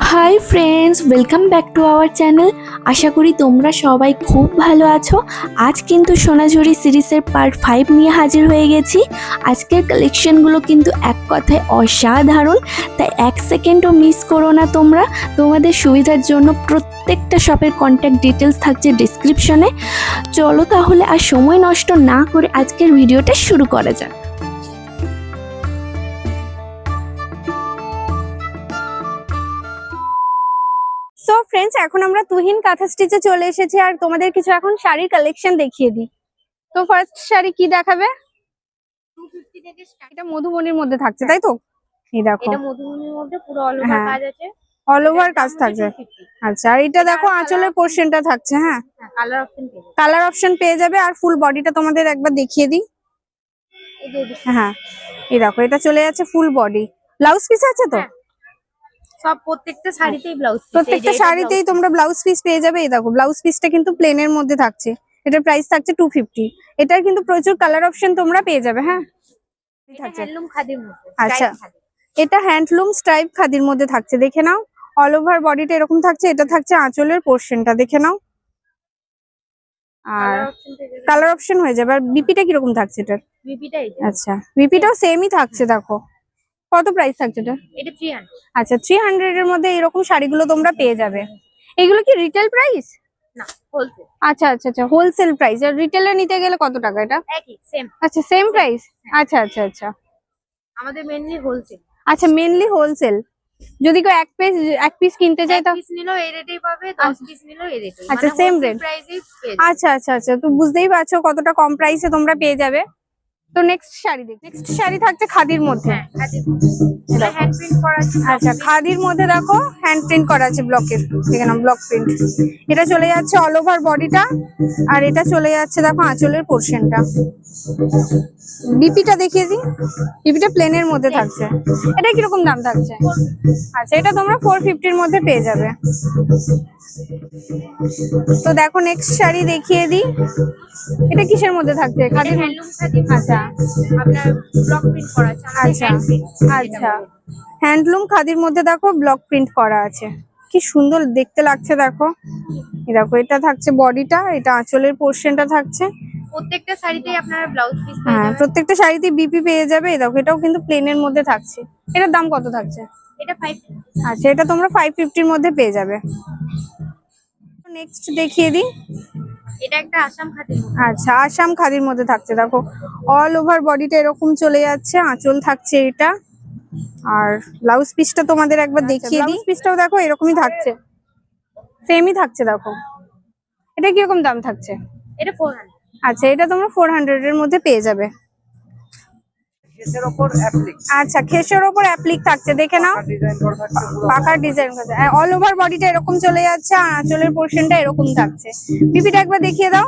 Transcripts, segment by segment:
Hi friends welcome back to our channel আশা করি তোমরা সবাই খুব ভালো আছো। আজ কিন্তু সোনাঝুরি সিরিজের পার্ট ফাইভ নিয়ে হাজির হয়ে গেছি। আজকের কালেকশনগুলো কিন্তু এক কথায় অসাধারণ। তাই এক সেকেন্ডও মিস করো না তোমরা। তোমাদের সুবিধার জন্য প্রত্যেকটা শপের কন্ট্যাক্ট ডিটেলস থাকছে ডিসক্রিপশনে চলো তাহলে আর সময় নষ্ট না করে আজকের ভিডিওটা শুরু করা যাক। ফ্রেন্ডস এখন আমরা তুহিন কাঁথা স্টিচে চলে এসেছি আর তোমাদের কিছু এখন শাড়ির কালেকশন দেখিয়ে দিই। তো ফার্স্ট শাড়ি কি দেখাবে? এটা মধুবনির মধ্যে থাকছে তাই তো? এই দেখো। এটা মধুবনির মধ্যে পুরো অল ওভার হ্যাঁ। কাজ আছে। অল ওভার কাজ থাকছে। আচ্ছা আর এটা দেখো আঁচলের পোর্শনটা থাকছে হ্যাঁ। কালার অপশন পেয়ে কালার অপশন পেয়ে যাবে আর ফুল বডিটা তোমাদের একবার দেখিয়ে দিই। হ্যাঁ এই দেখো এটা চলে যাচ্ছে ফুল বডি ব্লাউজ পিস আছে তো? হ্যাঁ, সব প্রত্যেকটা শাড়িতেই ব্লাউজ প্রত্যেকটা শাড়িতেই তোমরা ব্লাউজ পিস পেয়ে যাবে এই দেখো ব্লাউজ পিসটা কিন্তু প্লেনের মধ্যে থাকছে। এটার প্রাইস থাকছে টু ফিফটি এটার কিন্তু প্রচুর কালার অপশন তোমরা পেয়ে যাবে হ্যাঁ? আচ্ছা। এটা হ্যান্ডলুম স্ট্রাইপ খাদির মধ্যে থাকছে দেখে নাও। অল ওভার বডিটা এরকম থাকছে এটা থাকছে আঁচলের পোর্শনটা দেখে নাও। আর কালার অপশন হয়ে যাবে। আর বিপিটা কীরকম থাকছে এটার? বিপিটা আচ্ছা বিপিটাও সেমই থাকছে দেখো। কত প্রাইস থাকছে এটা? এটা 300 আচ্ছা থ্রি হান্ড্রেড এর মধ্যে এরকম শাড়িগুলো তোমরা পেয়ে যাবে। এগুলো কি রিটেল প্রাইস না হোলসেল আচ্ছা আচ্ছা আচ্ছা হোলসেল প্রাইস আর রিটেলে নিতে গেলে কত টাকা এটা? একই সেম আচ্ছা সেম প্রাইস আচ্ছা আচ্ছা আচ্ছা। আমাদের মেইনলি হোলসেল আচ্ছা মেনলি হোলসেল যদি কেউ এক পিস এক পিস কিনতে চায় এক তা পিস নিলেও এই রেটেই পাবে 10 পিস নিলেও এই রেটেই আচ্ছা। প্রাইসেই পেয়ে যাবে। আচ্ছা আচ্ছা আচ্ছা তো বুঝতেই পারছ কতটা কম প্রাইসে তোমরা পেয়ে যাবে। তো নেক্সট শাড়ি দেখ। নেক্সট শাড়ি থাকছে খাদির মধ্যে। হ্যাঁ খাদির এটা হ্যান্ড প্রিন্ট করা আচ্ছা খাদির। মধ্যে দেখো হ্যান্ড প্রিন্ট করা আছে ব্লকের দেখে নাও ব্লক প্রিন্ট এটা চলে যাচ্ছে অল ওভার বডিটা আর এটা চলে যাচ্ছে দেখো আঁচলের পোর্শনটা বিপিটা দেখিয়ে দিই। বিপিটা প্লেনের মধ্যে থাকছে। এটা কীরকম দাম থাকছে? আচ্ছা এটা তোমরা ফোর ফিফটির মধ্যে পেয়ে যাবে। তো দেখো নেক্সট শাড়ি দেখিয়ে দিই। এটা কিসের মধ্যে থাকছে? খাদির আচ্ছা আপনার ব্লক প্রিন্ট করা আছে আচ্ছা আচ্ছা। হ্যান্ডলুম খাদির মধ্যে দেখো ব্লক প্রিন্ট করা আছে। কি সুন্দর দেখতে লাগছে দেখো। দেখো এটা থাকছে বডিটা এটা আঁচলের পোর্শনটা থাকছে। প্রত্যেকটা শাড়িতেই আপনারা ব্লাউজ পিস হ্যাঁ প্রত্যেকটা শাড়িতে বিপি পেয়ে যাবে। দেখো এটাও কিন্তু প্লেনের মধ্যে থাকছে। এটার দাম কত থাকছে? এটা 5 আচ্ছা এটা তোমরা ফাইভ ফিফটির মধ্যে পেয়ে যাবে। নেক্সট দেখিয়ে দিই। এটা একটা আসাম খাদির আচ্ছা আসাম খাদির মধ্যে থাকছে দেখো। অল ওভার বডিটা এরকম চলে যাচ্ছে আঁচল থাকছে এটা। আর ব্লাউজ পিসটা তোমাদের একবার দেখিয়ে দিই। পিসটাও দেখো এরকমই থাকছে। সেমই থাকছে দেখো। এটা কীরকম দাম থাকছে? এটা 400 আচ্ছা এটা তোমরা ফোর হান্ড্রেড এর মধ্যে পেয়ে যাবে। কেসের উপর অ্যাপ্লিক আচ্ছা কেসের ওপর অ্যাপ্লিক থাকছে দেখে নাও। ডিজাইন করা থাকছে পুরো পাকার ডিজাইন অল ওভার বডিটা এরকম চলে যাচ্ছে আর আঁচলের পোরশনটা এরকম থাকছে। পিপিটা একবার দেখিয়ে দাও।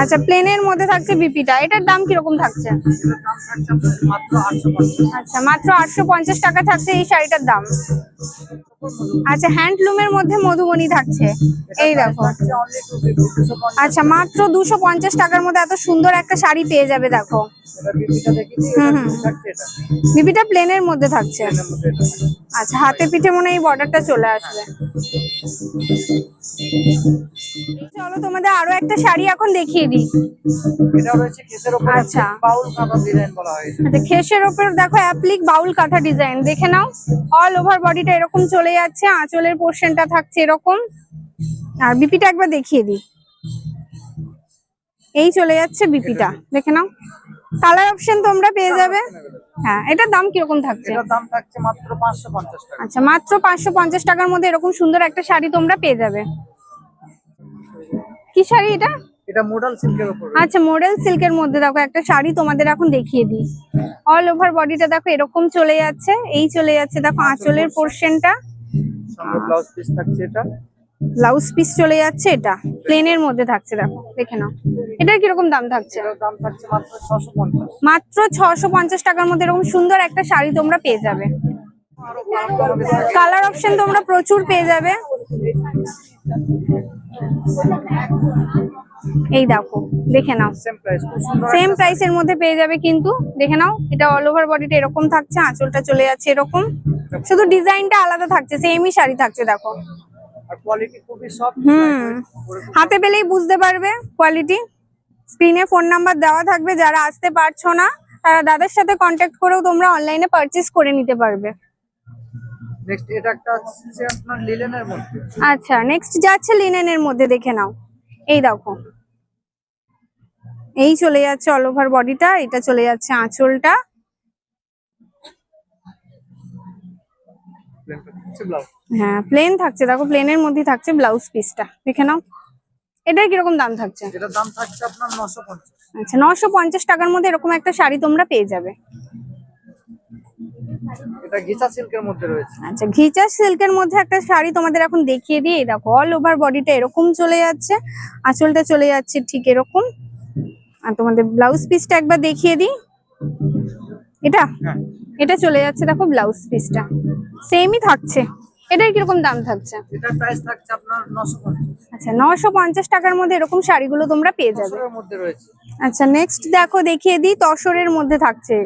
আচ্ছা প্লেনের মধ্যে থাকছে বিপিটা এটার দাম কীরকম থাকছে? আচ্ছা মাত্র আটশো পঞ্চাশ টাকা থাকছে এই শাড়িটার দাম। আচ্ছা হ্যান্ডলুমের মধ্যে মধুবনী থাকছে। এই দেখো। আচ্ছা মাত্র দুশো পঞ্চাশ টাকার মধ্যে এত সুন্দর একটা শাড়ি পেয়ে যাবে, দেখো। বিপিটা প্লেনের মধ্যে থাকছে। আচ্ছা হাতে পিঠে মনে হয় এই বর্ডারটা চলে আসবে। চলো তোমাদের আরও একটা শাড়ি এখন দেখিয়ে দিই। এটা রয়েছে কেসের ওপর আচ্ছা। বাউল কাঁথা ডিজাইন বলা হয়। আচ্ছা খেসের ওপর দেখো অ্যাপ্লিক বাউল কাঁথা ডিজাইন দেখে নাও অল ওভার বডিটা এরকম চলে যাচ্ছে আঁচলের পোর্শনটা থাকছে এরকম। আর বিপিটা একবার দেখিয়ে দিই। এই চলে যাচ্ছে বিপিটা দেখে নাও। কালার অপশন তোমরা পেয়ে যাবে। হ্যাঁ এটার দাম কীরকম থাকছে? এটার দাম থাকছে মাত্র পাঁচশো পঞ্চাশ টাকা। আচ্ছা মাত্র পাঁচশো পঞ্চাশ টাকার মধ্যে এরকম সুন্দর একটা শাড়ি তোমরা পেয়ে যাবে। কি শাড়ি এটা? এটা মোডাল সিল্কের ওপর আচ্ছা মডেল সিল্কের মধ্যে দেখো একটা শাড়ি তোমাদের এখন দেখিয়ে দিই। অল ওভার বডিটা দেখো এরকম চলে যাচ্ছে এই চলে যাচ্ছে দেখো আঁচলের পোর্শনটা সঙ্গে ব্লাউজ পিস থাকছে এটা। ব্লাউজ পিস চলে যাচ্ছে এটা। প্লেনের মধ্যে থাকছে দেখো দেখে নাও। এটার কীরকম দাম থাকছে? মাত্র ছশো পঞ্চাশ। টাকার মধ্যে এরকম সুন্দর একটা শাড়ি তোমরা পেয়ে যাবে। কালার অপশন তোমরা প্রচুর পেয়ে যাবে। এই দেখো দেখে নাও। সেম প্রাইস প্রাইসের মধ্যে পেয়ে যাবে কিন্তু দেখে নাও এটা অল ওভার বডিটা এরকম থাকছে আঁচলটা চলে যাচ্ছে এরকম। শুধু ডিজাইনটা আলাদা থাকছে সেমই শাড়ি থাকছে দেখো। আর কোয়ালিটি খুবই সফট হুম। হাতে পেলেই বুঝতে পারবে কোয়ালিটি স্ক্রিনে ফোন নাম্বার দেওয়া থাকবে যারা আসতে পারছ না তারা দাদার সাথে কন্ট্যাক্ট করেও তোমরা অনলাইনে পারচেস করে নিতে পারবে। নেক্সট এটা একটা হচ্ছে আপনার লিলেনের মধ্যে। আচ্ছা নেক্সট যাচ্ছে লিনেনের মধ্যে দেখে নাও। এই দেখো। এই চলে যাচ্ছে অল ওভার বডিটা এটা চলে যাচ্ছে আঁচলটা হচ্ছে ব্লাউজ হ্যাঁ প্লেন থাকছে। দেখো প্লেনের মধ্যে থাকছে ব্লাউজ পিসটা দেখে নাও। এটার কীরকম দাম থাকছে? দাম আপনার আচ্ছা নশো পঞ্চাশ টাকার মধ্যে এরকম একটা শাড়ি তোমরা পেয়ে যাবে। এটা গিচা সিল্কের মধ্যে রয়েছে। আচ্ছা ঘিচা সিল্কের মধ্যে একটা শাড়ি তোমাদের এখন দেখিয়ে দিই। দেখো অল ওভার বডিটা এরকম চলে যাচ্ছে। আঁচলটা চলে যাচ্ছে ঠিক এরকম। আর তোমাদের ব্লাউজ পিসটা একবার দেখিয়ে দিই। এটা? হ্যাঁ। এটা চলে যাচ্ছে দেখো ব্লাউজ পিসটা সেমই থাকছে। এটার কীরকম দাম থাকছে? এটার প্রাইস থাকছে আপনার নশো পঞ্চাশ। আচ্ছা নশো পঞ্চাশ টাকার মধ্যে এরকম শাড়িগুলো তোমরা পেয়ে যাবে। নশোর মধ্যে রয়েছে। আচ্ছা নেক্সট দেখো দেখিয়ে দিই তসরের মধ্যে থাকছে।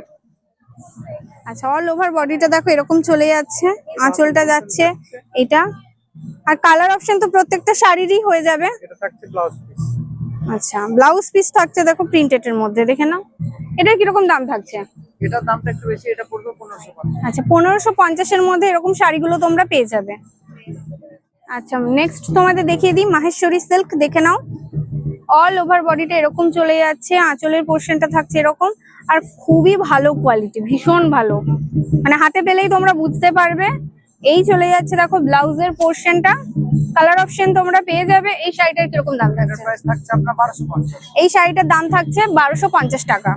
আচ্ছা অল ওভার বডিটা দেখো এরকম চলে যাচ্ছে আঁচলটা যাচ্ছে এটা। আর কালার অপশন তো প্রত্যেকটা শাড়িরই হয়ে যাবে। এটা থাকছে ব্লাউজ পিস আচ্ছা ব্লাউজ পিস থাকছে দেখো প্রিন্টেড এর মধ্যে দেখে নাও। এটার কীরকম দাম থাকছে? এটার দামটা একটু বেশি এটা পড়বে পনেরোশো আচ্ছা পনেরোশো পঞ্চাশের মধ্যে এরকম শাড়িগুলো তোমরা পেয়ে যাবে। আচ্ছা নেক্সট তোমাদের দেখিয়ে দিই মাহেশ্বরী সিল্ক দেখে নাও। অল ওভার বডিটা এরকম চলে যাচ্ছে আঁচলের পোর্শনটা থাকছে এরকম। আর খুবই ভালো কোয়ালিটি ভীষণ ভালো। মানে হাতে পেলেই তোমরা বুঝতে পারবে। এই চলে যাচ্ছে দেখো ব্লাউজের পোর্শনটা কালার অপশন তোমরা পেয়ে যাবে এই শাড়িটার কীরকম দাম থাকছে? এই শাড়িটার দাম থাকছে বারোশো টাকা।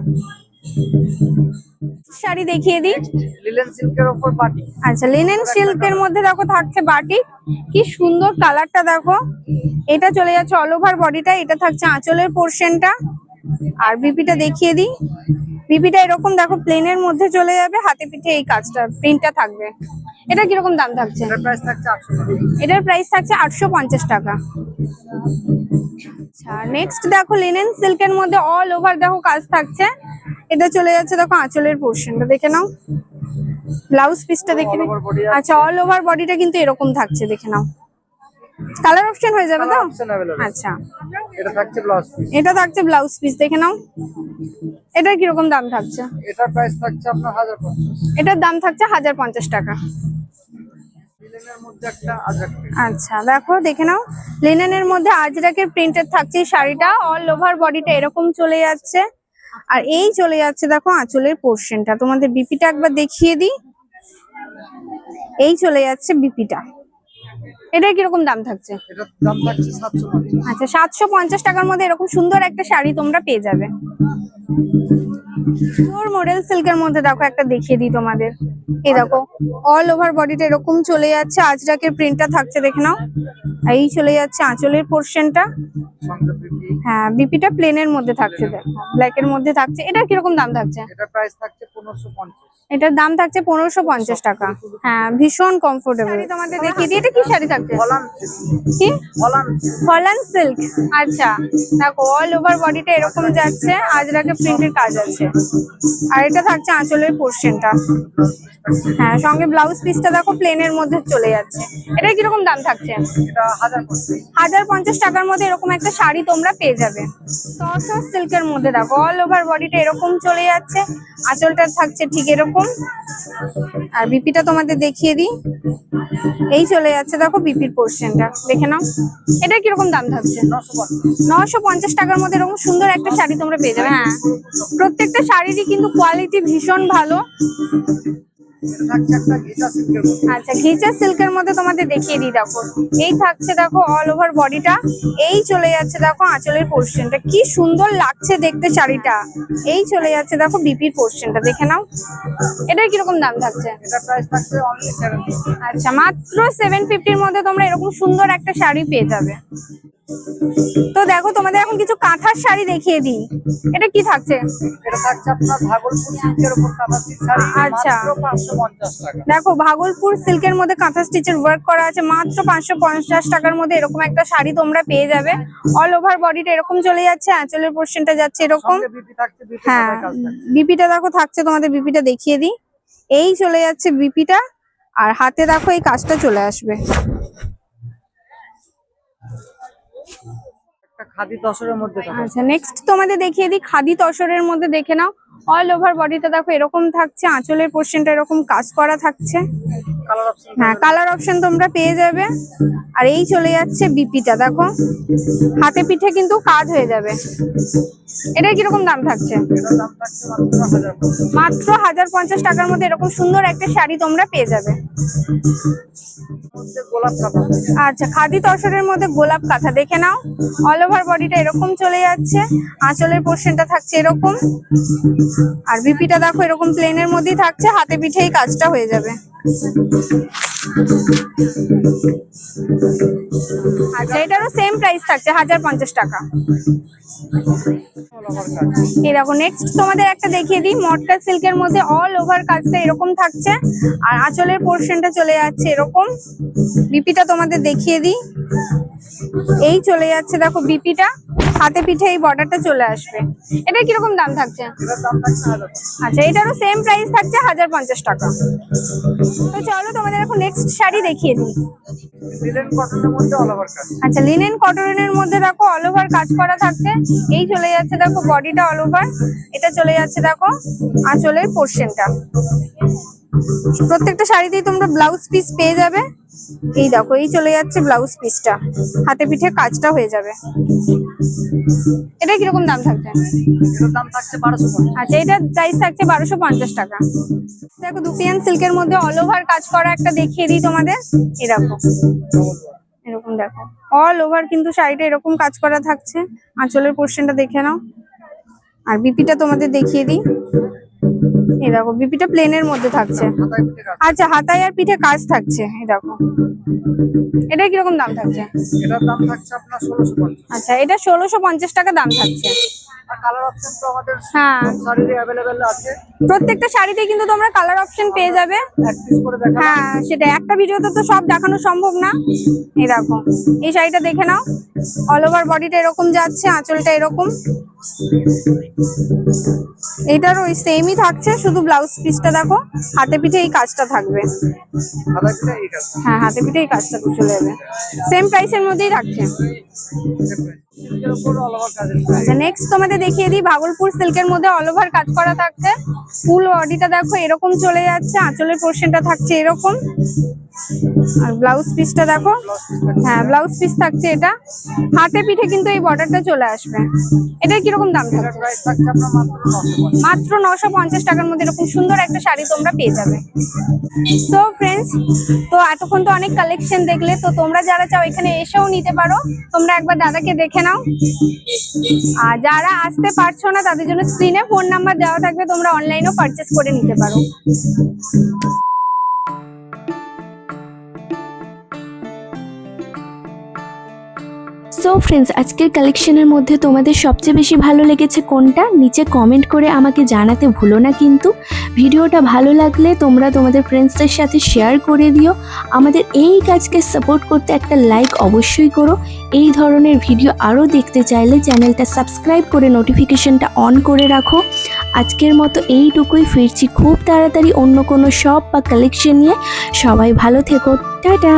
শাড়ি দেখিয়ে দিই। লিনেন সিল্কের ওপর বাটি আচ্ছা লিনেন সিল্কের মধ্যে দেখো থাকছে বাটি কি সুন্দর কালারটা দেখো। এটা চলে যাচ্ছে অল ওভার বডিটা এটা থাকছে আঁচলের পোর্শনটা আর বিপিটা দেখিয়ে দিই। বিপিটা এরকম দেখো প্লেনের মধ্যে চলে যাবে হাতে পিঠে এই কাজটা প্রিন্টটা থাকবে। এটা কীরকম দাম থাকছে? এটার প্রাইস থাকছে আটশো এটার প্রাইস থাকছে আটশো পঞ্চাশ টাকা। আচ্ছা নেক্সট দেখো লিনেন সিল্কের মধ্যে অল ওভার দেখো কাজ থাকছে। এটা চলে যাচ্ছে দেখো আঁচলের পোর্শনটা দেখে নাও। ব্লাউজ পিসটা দেখে নাও। আচ্ছা অল ওভার বডিটা কিন্তু এরকম থাকছে দেখে নাও। কালার অপশন হয়ে যাবে তো? আচ্ছা। এটা থাকছে ব্লাউজ পিস এটা থাকছে ব্লাউজ পিস দেখে নাও। এটার কীরকম দাম থাকছে? এটার প্রাইস থাকছে আপনার হাজার পঞ্চাশ। এটার দাম থাকছে হাজার পঞ্চাশ টাকা। আচ্ছা দেখো দেখে নাও। লিনেনের মধ্যে আজরাকের প্রিন্টেড থাকছে শাড়িটা। অল ওভার বডিটা এরকম চলে যাচ্ছে। আর এই চলে যাচ্ছে দেখো আঁচলের পোর্শনটা তোমাদের বিপিটা একবার দেখিয়ে দিই। এই চলে যাচ্ছে বিপিটা এটা কীরকম দাম থাকছে? আচ্ছা সাতশো পঞ্চাশ টাকার মধ্যে এরকম সুন্দর একটা শাড়ি তোমরা পেয়ে যাবে। পিওর মডেল সিল্কের মধ্যে দেখো একটা দেখিয়ে দিই তোমাদের। এই দেখো অল ওভার বডিটা এরকম চলে যাচ্ছে। আজরাকের প্রিন্টটা থাকছে দেখে নাও। এই চলে যাচ্ছে আঁচলের পোর্শনটা হ্যাঁ বিপিটা প্লেনের মধ্যে থাকছে দেখো। ব্ল্যাক এর মধ্যে থাকছে। এটা কীরকম দাম থাকছে? প্রাইস থাকছে পনেরোশো পঞ্চাশ। এটার দাম থাকছে পনেরোশো পঞ্চাশ টাকা। হ্যাঁ ভীষণ কমফোর্টেবল তোমাদের দেখিয়ে দিই এটা কি শাড়ি থাকছে? কি? হলান সিল্ক আচ্ছা দেখো অল ওভার বডিটা এরকম যাচ্ছে আজ আজরাকে প্রিন্টের কাজ আছে। আর এটা থাকছে আঁচলের পোর্শনটা হ্যাঁ সঙ্গে ব্লাউজ পিসটা দেখো প্লেনের মধ্যে চলে যাচ্ছে। এটা কীরকম দাম থাকছে? হাজার পঞ্চাশ। টাকার মধ্যে এরকম একটা শাড়ি তোমরা পেয়ে যাবে। তসর সিল্কের মধ্যে দেখো অল ওভার বডিটা এরকম চলে যাচ্ছে। আঁচলটা থাকছে ঠিক এরকম। আর বিপিটা তোমাদের দেখিয়ে দিই। এই চলে যাচ্ছে দেখো বিপির পোর্শনটা দেখে নাও। এটা কীরকম দাম থাকছে? নশো নশো পঞ্চাশ টাকার মধ্যে এরকম সুন্দর একটা শাড়ি তোমরা পেয়ে যাবে। হ্যাঁ প্রত্যেকটা শাড়িরই কিন্তু কোয়ালিটি ভীষণ ভালো। আচ্ছা ঘিচা সিল্কের মধ্যে তোমাদের দেখিয়ে দিই দেখো। এই থাকছে দেখো অল ওভার বডিটা এই চলে যাচ্ছে দেখো আঁচলের পোর্শনটা কি সুন্দর লাগছে দেখতে শাড়িটা। এই চলে যাচ্ছে দেখো বিপির পোর্শনটা দেখে নাও। এটার কীরকম দাম থাকছে? আচ্ছা মাত্র সেভেন ফিফটির মধ্যে তোমরা এরকম সুন্দর একটা শাড়ি পেয়ে যাবে। তো দেখো তোমাদের এখন কিছু কাঁথার শাড়ি দেখিয়ে দিই। এটা কি থাকছে? এটা থাকছে আপনার ভাগলপুর সিল্কের উপর কাঁথা শাড়ি আচ্ছা। টাকা। দেখো ভাগলপুর সিল্কের মধ্যে কাঁথা স্টিচের ওয়ার্ক করা আছে। মাত্র পাঁচশো পঞ্চাশ টাকার মধ্যে এরকম একটা শাড়ি তোমরা পেয়ে যাবে। অল ওভার বডিটা এরকম চলে যাচ্ছে আঁচলের পোর্শনটা যাচ্ছে এরকম। হ্যাঁ বিপিটা দেখো থাকছে তোমাদের বিপিটা দেখিয়ে দিই। এই চলে যাচ্ছে বিপিটা আর হাতে দেখো এই কাজটা চলে আসবে। খাদি তসরের মধ্যে আচ্ছা নেক্সট তোমাদের দেখিয়ে দিই, খাদি তসরের মধ্যে দেখে নাও। অল ওভার বডিটা দেখো এরকম থাকছে, আঁচলের পোর্শনটা এরকম কাজ করা থাকছে। হ্যাঁ কালার অপশন তোমরা পেয়ে যাবে। আর এই চলে যাচ্ছে বিপিটা দেখো। হাতে পিঠে কিন্তু কাজ হয়ে যাবে। এটা কীরকম দাম থাকছে? এটার মাত্র হাজার পঞ্চাশ। টাকার মধ্যে এরকম সুন্দর একটা শাড়ি তোমরা পেয়ে যাবে। আচ্ছা খাদি তসরের মধ্যে গোলাপ কাঁথা দেখে নাও। অল ওভার বডিটা এরকম চলে যাচ্ছে। আঁচলের পোর্শনটা থাকছে এরকম। আর বিপিটা দেখো এরকম প্লেনের মধ্যেই থাকছে। হাতে পিঠেই কাজটা হয়ে যাবে। আচ্ছা এটারও সেম প্রাইস থাকছে, হাজার পঞ্চাশ টাকা। এই দেখো নেক্সট তোমাদের একটা দেখিয়ে দিই, মটকা সিল্কের মধ্যে অল ওভার কাজটা এরকম থাকছে, আর আঁচলের পোর্শনটা চলে যাচ্ছে এরকম। বিপিটা তোমাদের দেখিয়ে দিই। এই চলে যাচ্ছে, দেখো বিপিটা। হাতে পিঠে এই বর্ডারটা চলে আসবে। এটা কীরকম দাম থাকছে? আচ্ছা এটারও সেম প্রাইস থাকছে হাজার পঞ্চাশ টাকা। তো চলো তোমাদের এখন নেক্সট শাড়ি দেখিয়ে দিই। আচ্ছা লিনেন মধ্যে দেখো অল ওভার কাজ করা থাকছে। এই চলে যাচ্ছে, দেখো বডিটা অল ওভার এটা চলে যাচ্ছে, দেখো আঁচলের পোর্শনটা প্রত্যেকটা শাড়িতেই তোমরা ব্লাউজ পিস পেয়ে যাবে। এই দেখো এই চলে যাচ্ছে ব্লাউজ পিসটা হাতে পিঠে কাজটা হয়ে যাবে। এটা কীরকম দাম থাকছে? এটার দাম থাকছে বারোশো আচ্ছা এটার প্রাইস থাকছে বারোশো পঞ্চাশ টাকা। দেখো দুপিয়ান সিল্কের মধ্যে অল ওভার কাজ করা একটা দেখিয়ে দিই তোমাদের। এরকম এরকম দেখো। অল ওভার কিন্তু শাড়িটা এরকম কাজ করা থাকছে। আঁচলের পোর্শনটা দেখে নাও। আর বিপিটা তোমাদের দেখিয়ে দিই। এই দেখো বিপিটা প্লেনের মধ্যে থাকছে। আচ্ছা হাতায় আর পিঠে কাজ থাকছে এই দেখো। এটা কীরকম দাম থাকছে? এটার দাম থাকছে আপনার ষোলোশো আচ্ছা এটা ষোলোশো পঞ্চাশ টাকা দাম থাকছে। হ্যাঁ। প্রত্যেকটা শাড়িতে কিন্তু তোমরা কালার অপশন পেয়ে যাবে। হ্যাঁ সেটা একটা ভিডিওতে তো সব দেখানো সম্ভব না। এই দেখো এই শাড়িটা দেখে নাও। অল ওভার বডিটা এরকম যাচ্ছে আঁচলটা এরকম। এটার ওই সেমই থাকছে শুধু ব্লাউজ পিসটা দেখো হাতে পিঠে এই কাজটা থাকবে। হ্যাঁ হাতে পিঠে এই কাজটা চলে যাবে। সেম প্রাইসের মধ্যেই থাকছে আচ্ছা নেক্সট তোমাদের দেখিয়ে দিই, ভাগলপুর মধ্যে অল ওভার কাজ করা থাকছে। ফুল দেখো, এরকম চলে যাচ্ছে, আঁচলের থাকছে এরকম। আর ব্লাউজ দেখো হ্যাঁ ব্লাউজ পিস থাকছে এটা। হাতে পিঠে কিন্তু এই বর্ডারটা চলে আসবে। এটা কীরকম দাম মাত্র নশো পঞ্চাশ টাকার মধ্যে, এরকম সুন্দর একটা শাড়ি তোমরা পেয়ে যাবে। সো ফ্রেন্ডস তো এতক্ষণ তো অনেক কালেকশন দেখলে, তো তোমরা যারা চাও এখানে এসেও নিতে পারো। তোমরা একবার দাদাকে দেখে নাও। আর যারা আসতে পারছ না, তাদের জন্য স্ক্রিনে ফোন নাম্বার দেওয়া থাকবে, তোমরা অনলাইনেও পারচেস করে নিতে পারো। সো ফ্রেন্ডস আজকের কালেকশনের মধ্যে তোমাদের সবচেয়ে বেশি ভালো লেগেছে কোনটা? নিচে কমেন্ট করে আমাকে জানাতে ভুলো না কিন্তু। ভিডিওটা ভালো লাগলে তোমরা তোমাদের ফ্রেন্ডসদের সাথে শেয়ার করে দিও। আমাদের এই কাজকে সাপোর্ট করতে একটা লাইক অবশ্যই করো। এই ধরনের ভিডিও আরও দেখতে চাইলে চ্যানেলটা সাবস্ক্রাইব করে নোটিফিকেশনটা অন করে রাখো। আজকের মতো এইটুকুই, ফিরছি খুব তাড়াতাড়ি অন্য কোনো শপ বা কালেকশন নিয়ে। সবাই ভালো থেকো। টাটা!